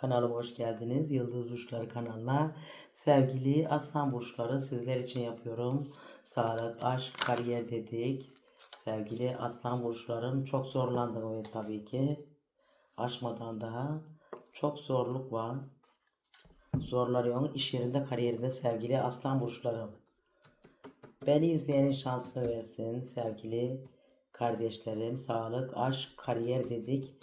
Kanalıma hoş geldiniz. Yıldız Burçları kanalına. Sevgili Aslan Burçları sizler için yapıyorum. Sağlık, aşk, kariyer dedik. Sevgili Aslan Burçlarım çok zorlandım evet tabii ki. Aşmadan daha çok zorluk var. Zorlanıyorum iş yerinde, kariyerinde sevgili Aslan Burçlarım. Beni izleyenin şansını versin sevgili kardeşlerim. Sağlık, aşk, kariyer dedik.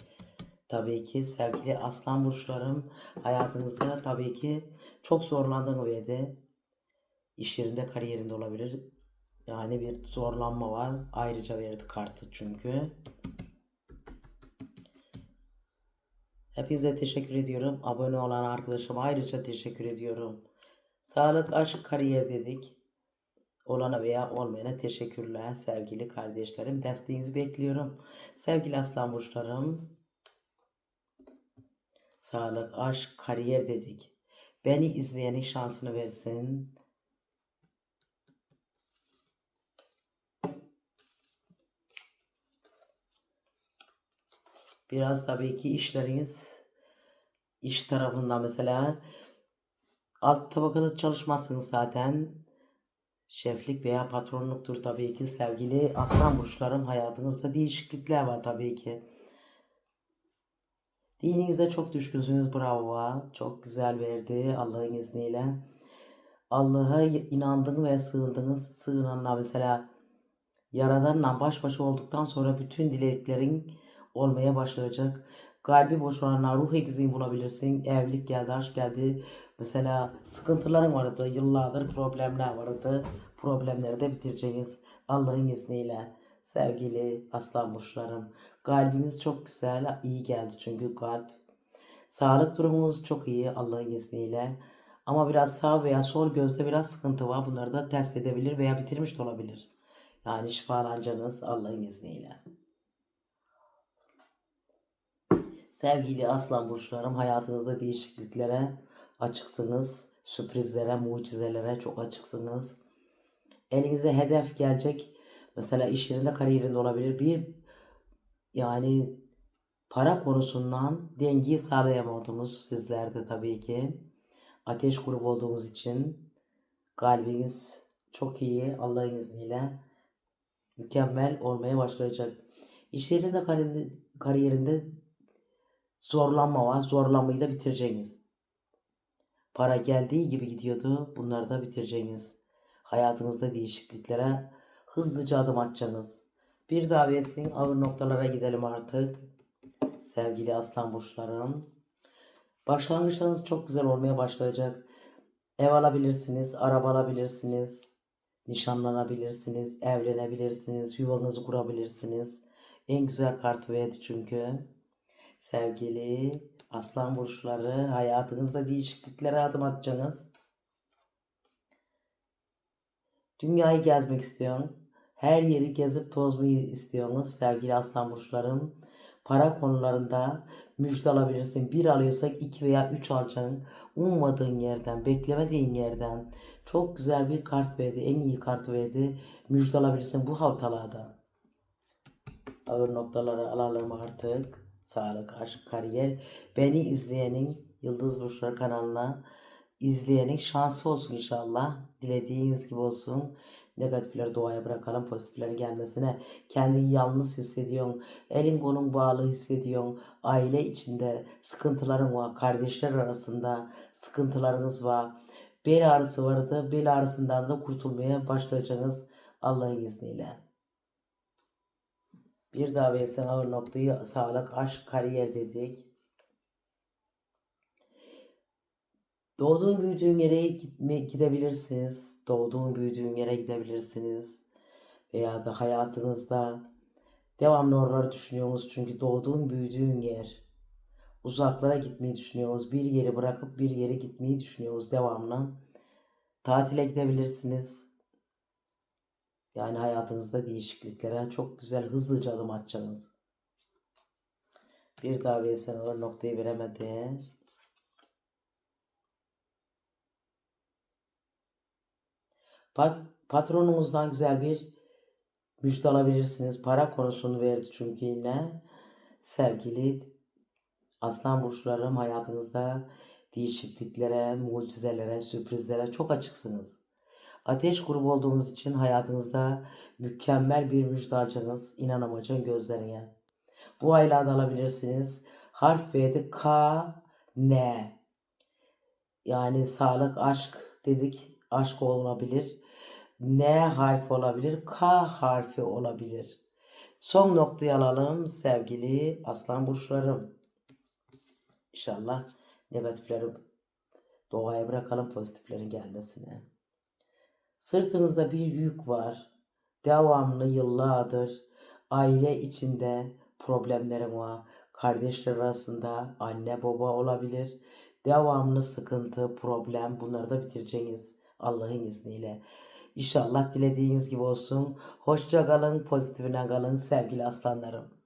Tabii ki sevgili aslan burçlarım hayatınızda tabii ki çok zorlandığını ve de iş yerinde kariyerinde olabilir. Yani bir zorlanma var. Ayrıca verdi kartı çünkü. Hepinize teşekkür ediyorum. Abone olan arkadaşıma ayrıca teşekkür ediyorum. Sağlık, aşk, kariyer dedik. Olana veya olmayana teşekkürler sevgili kardeşlerim. Desteğinizi bekliyorum. Sevgili aslan burçlarım. Sağlık, aşk, kariyer dedik. Beni izleyenin şansını versin. Biraz tabii ki işleriniz iş tarafında mesela alt tabakada çalışmazsınız zaten. Şeflik veya patronluktur tabii ki sevgili aslan burçlarım hayatınızda değişiklikler var tabii ki. Dininize çok düşkünsünüz bravo. Çok güzel verdi Allah'ın izniyle. Allah'a inandığınız ve sığındığınız sığınanlar mesela Yaradanla baş başa olduktan sonra bütün dileklerin olmaya başlayacak. Kalbi boş olanlar ruh egzini bulabilirsin. Evlilik geldi, aşk geldi. Mesela sıkıntıların vardı. Yıllardır problemler vardı. Problemleri de bitireceğiz. Allah'ın izniyle. Sevgili aslan burçlarım. Kalbiniz çok güzel, iyi geldi çünkü kalp. Sağlık durumunuz çok iyi Allah'ın izniyle. Ama biraz sağ veya sol gözde biraz sıkıntı var. Bunları da test edebilir veya bitirmiş de olabilir. Yani şifalanacağınız Allah'ın izniyle. Sevgili aslan burçlarım hayatınızda değişikliklere açıksınız. Sürprizlere, mucizelere çok açıksınız. Elinize hedef gelecek. Mesela iş yerinde, kariyerinde olabilir. Bir yani para konusundan dengeyi sağlayamadığımız sizlerde tabii ki. Ateş grubu olduğumuz için kalbiniz çok iyi Allah'ın izniyle mükemmel olmaya başlayacak. İş yerinde kariyerinde zorlanma var. Zorlanmayı da bitireceğiniz. Para geldiği gibi gidiyordu. Bunları da bitireceğiniz. Hayatınızda değişikliklere hızlıca adım atacaksınız. Bir daha versin ağır noktalara gidelim artık. Sevgili aslan burçlarım. Başlangıçlarınız çok güzel olmaya başlayacak. Ev alabilirsiniz, araba alabilirsiniz, nişanlanabilirsiniz, evlenebilirsiniz, yuvanızı kurabilirsiniz. En güzel kart verdi çünkü. Sevgili aslan burçları hayatınızda değişikliklere adım atacaksınız. Dünyayı gezmek istiyorum. Her yeri gezip tozmayı istiyorsunuz sevgili aslan burçlarım. Para konularında müjde alabilirsin. Bir alıyorsak iki veya üç alacaksın. Ummadığın yerden, beklemediğin yerden. Çok güzel bir kart verdi. En iyi kart verdi. Müjde alabilirsin bu haftalarda. Ağır noktaları alalım artık. Sağlık, aşk, kariyer. Beni izleyenin Yıldız Burçları kanalına izleyenin şansı olsun inşallah. Dilediğiniz gibi olsun. Negatifleri doğaya bırakalım. Pozitiflerin gelmesine. Kendini yalnız hissediyorsun. Elin kolun bağlı hissediyorsun. Aile içinde sıkıntıların var. Kardeşler arasında sıkıntılarınız var. Bel ağrısı vardı. Bel ağrısından da kurtulmaya başlayacaksınız Allah'ın izniyle. Bir daha versen ağır noktayı sağlık, aşk, kariyer dedik. Doğduğun büyüdüğün yere gitme, gidebilirsiniz. Doğduğun büyüdüğün yere gidebilirsiniz. Veya da hayatınızda devamlı oraları düşünüyorsunuz. Çünkü doğduğun büyüdüğün yer. Uzaklara gitmeyi düşünüyoruz. Bir yeri bırakıp bir yere gitmeyi düşünüyoruz devamlı. Tatile gidebilirsiniz. Yani hayatınızda değişikliklere çok güzel hızlıca adım atacaksınız. Bir daha ağır noktayı veremedi. Pat patronunuzdan güzel bir müjde alabilirsiniz. Para konusunu verdi çünkü yine sevgili Aslan burçlarım hayatınızda değişikliklere, mucizelere, sürprizlere çok açıksınız. Ateş grubu olduğunuz için hayatınızda mükemmel bir müjde inanamayacağın gözlerine. Bu aylarda alabilirsiniz. Harf V'de K, N. Yani sağlık, aşk dedik. Aşk olabilir. N harfi olabilir. K harfi olabilir. Son noktayı alalım sevgili aslan burçlarım. İnşallah negatifleri doğaya bırakalım pozitiflerin gelmesine. Sırtınızda bir yük var. Devamlı yıllardır aile içinde problemlerim var. Kardeşler arasında anne baba olabilir. Devamlı sıkıntı, problem bunları da bitireceğiniz Allah'ın izniyle. İnşallah dilediğiniz gibi olsun. Hoşça kalın, pozitifine kalın sevgili aslanlarım.